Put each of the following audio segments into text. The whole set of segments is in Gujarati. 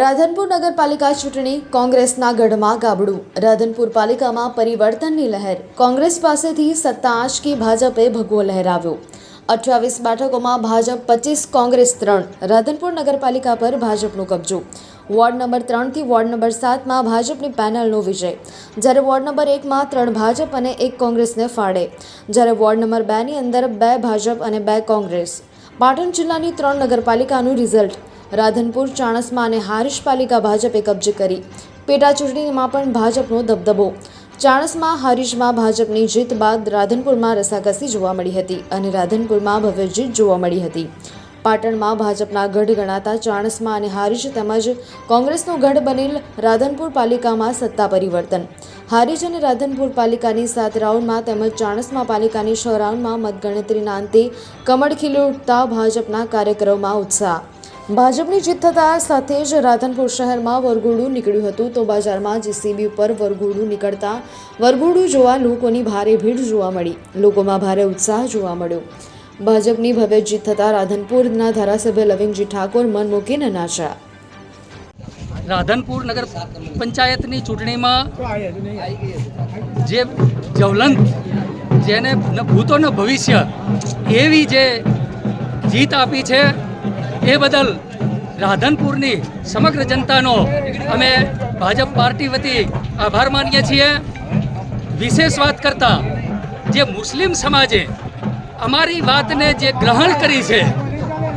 રાધનપુર નગરપાલિકા ચૂંટણી કોંગ્રેસના ગઢમાં ગાબડું. રાધનપુર પાલિકામાં પરિવર્તનની લહેર. કોંગ્રેસ પાસેથી સત્તા આંચકી ભાજપે ભગવો લહેરાવ્યો. અઠ્યાવીસ બેઠકોમાં ભાજપ પચીસ, કોંગ્રેસ ત્રણ. રાધનપુર નગરપાલિકા પર ભાજપનો કબજો. વોર્ડ નંબર ત્રણથી વોર્ડ નંબર સાતમાં ભાજપની પેનલનો વિજય. જ્યારે વોર્ડ નંબર એકમાં ત્રણ ભાજપ અને એક કોંગ્રેસને ફાળે. જ્યારે વોર્ડ નંબર બેની અંદર બે ભાજપ અને બે કોંગ્રેસ. પાટણ જિલ્લાની ત્રણ નગરપાલિકાનું રિઝલ્ટ. રાધનપુર, ચાણસ્મા અને હારીશ પાલિકા ભાજપે કબજે કરી. પેટા ચૂંટણીમાં પણ ભાજપનો દબદબો. ચાણસમાં, હારીશમાં ભાજપની જીત બાદ રાધનપુરમાં રસાકસી જોવા મળી હતી અને રાધનપુરમાં ભવ્ય જીત જોવા મળી હતી. પાટણમાં ભાજપના ગઢ ગણાતા ચાણસમાં અને હારીજ તેમજ કોંગ્રેસનો ગઢ બનેલ રાધનપુર પાલિકામાં સત્તા પરિવર્તન. હારીજ અને રાધનપુર પાલિકાની સાત રાઉન્ડમાં તેમજ ચાણસમાં પાલિકાની છ રાઉન્ડમાં મતગણતરીના અંતે કમળ ખીલી ઉઠતા ભાજપના કાર્યક્રમમાં ઉત્સાહ. ભાજપની જીત થતાં સાથે જ રાધનપુર શહેરમાં વરઘોડું નીકળ્યું હતું તો બજારમાં જીસીબી ઉપર વરઘોડું નીકળતા વરઘોડું જોવા લોકોની ભારે ભીડ જોવા મળી. લોકોમાં ભારે ઉત્સાહ જોવા મળ્યો. ભાજપની ભવ્ય જીત થતાં રાધનપુરના ધારાસભ્ય લવિંગજી ઠાકોર મન મૂકીને નાચ્યા. રાધનપુર નગર પંચાયતની ચૂંટણીમાં જે જવલંત, જેને ન ભવિષ્ય, એવી જે જીત આપી છે એ બદલ રાધનપુરની સમગ્ર જનતાનો અમે ભાજપ પાર્ટી વતી આભાર માનીએ છીએ. વિશેષ વાત કરતાં જે મુસ્લિમ સમાજે અમારી વાતને જે ગ્રહણ કરી છે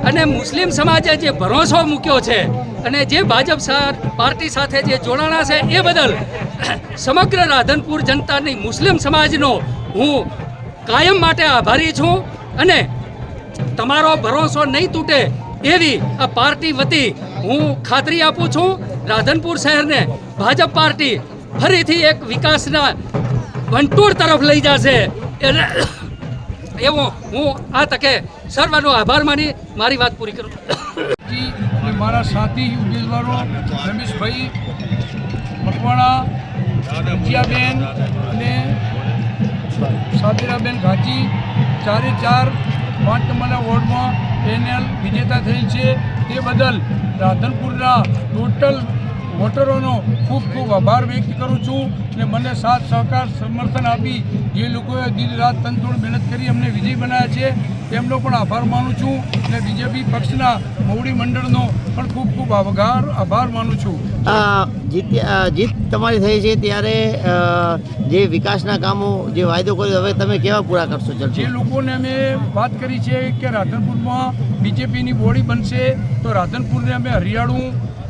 અને મુસ્લિમ સમાજે જે ભરોસો મૂક્યો છે અને જે ભાજપ પાર્ટી સાથે જે જોડાણા છે એ બદલ સમગ્ર રાધનપુર જનતાની મુસ્લિમ સમાજનો હું કાયમ માટે આભારી છું અને તમારો ભરોસો નહીં તૂટે એવી આ પાર્ટી વતી હું ખાતરી આપું છું રાધનપુર શહેરને ભાજપ પાર્ટી ફરીથી એક વિકાસના વંટોળ તરફ લઈ જશે. એને એવો હું આ તકે સર્વનો આભાર માની મારી વાત પૂરી કરું. મારા સાથી ઉમેદવારો રમેશભાઈ મકવાણા જીયાબેન અને સાબિરાબેન ઘાંચી ચારે ચાર પાંચ નંબરના વોર્ડમાં એનએલ વિજેતા થઈ છે. તે બદલ રાધનપુરના ટોટલ વોટરોનો ખૂબ ખૂબ આભાર વ્યક્ત કરું છું અને મને સાથ સહકાર સમર્થન આપી જે લોકોએ દિન રાત તનતોડ મહેનત કરી અમને વિજય બનાવ્યા છે તેમનો પણ આભાર માનું છું અને બીજેપી પક્ષના મોવડી મંડળનો પણ ખૂબ ખૂબ આભાર આભાર માનું છું. જીત જીત તમારી થઈ છે ત્યારે જે વિકાસના કામો જે વાયદો કર્યો હવે તમે કેવા પૂરા કરશો જે લોકોને અમે વાત કરી છે કે રાધનપુરમાં બીજેપીની બોડી બનશે તો રાધનપુરને અમે હરિયાળું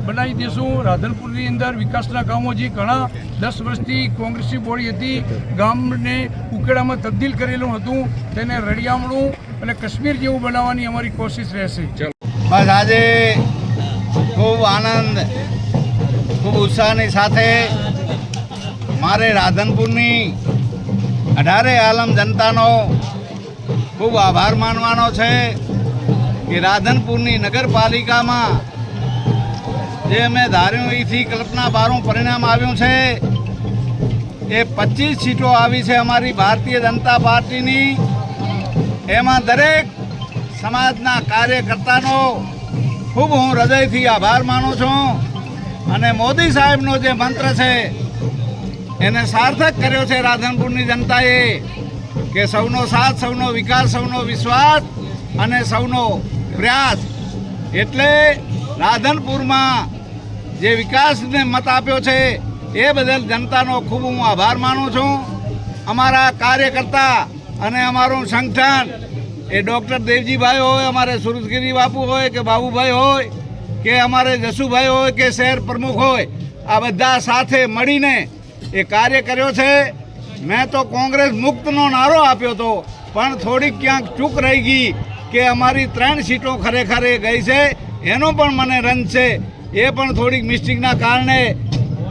બનાવી દઈશું. રાધનપુરની અંદર વિકાસના કામો જે ઘણા દસ વર્ષથી કોંગ્રેસની બોડી હતી, ગામને ઉકેડામાં તબદીલ કરેલું હતું. તેને રળિયામણું અને કાશ્મીર જેવું બનાવવાની અમારી કોશિશ રહેશે. બસ આજે ખૂબ આનંદ, ખૂબ ઉત્સાહની સાથે મારે રાધનપુરની અઢારે આલમ જનતાનો ખૂબ આભાર માનવાનો છે કે રાધનપુરની નગરપાલિકામાં જે અમે ધાર્યું એથી કલ્પના બારું પરિણામ આવ્યું છે. એ પચીસ સીટો આવી છે અમારી ભારતીય જનતા પાર્ટીની. એમાં દરેક સમાજના કાર્યકર્તાનો ખૂબ હું હૃદયથી આભાર માનું છું. અને મોદી સાહેબનો જે મંત્ર છે, એને સાર્થક કર્યો છે રાધનપુરની જનતાએ, કે સૌનો સાથ, સૌનો વિકાસ, સૌનો વિશ્વાસ અને સૌનો પ્રયાસ. એટલે રાધનપુરમાં જે વિકાસને મત આપ્યો છે, એ બદલ જનતાનો ખૂબ હું આભાર માનું છું. અમારા કાર્યકર્તા અને અમારું સંગઠન, એ ડૉક્ટર દેવજીભાઈ હોય, અમારે સુરજગીરી બાપુ હોય કે બાબુભાઈ હોય, કે અમારે જસુભાઈ હોય કે શહેર પ્રમુખ હોય, આ બધા સાથે મળીને એ કાર્ય કર્યો છે. મેં તો કોંગ્રેસ મુક્તનો નારો આપ્યો હતો પણ થોડીક ક્યાંક ચૂક રહી ગઈ કે અમારી ત્રણ સીટો ખરેખર ગઈ છે. એનો પણ મને રંજ છે, એ પણ થોડીક મિસ્ટેકના કારણે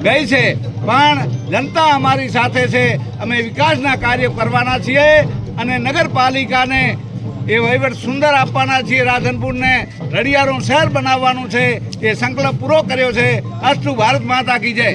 ગઈ છે. પણ જનતા અમારી સાથે છે, અમે વિકાસના કાર્ય કરવાના છીએ અને નગરપાલિકાને એ વહીવટ સુંદર આપવાના છીએ. રાધનપુરને રડિયારું શહેર બનાવવાનું છે. એ સંકલ્પ પૂરો કર્યો છે. અસ્તુ ભારત માતા કી જય.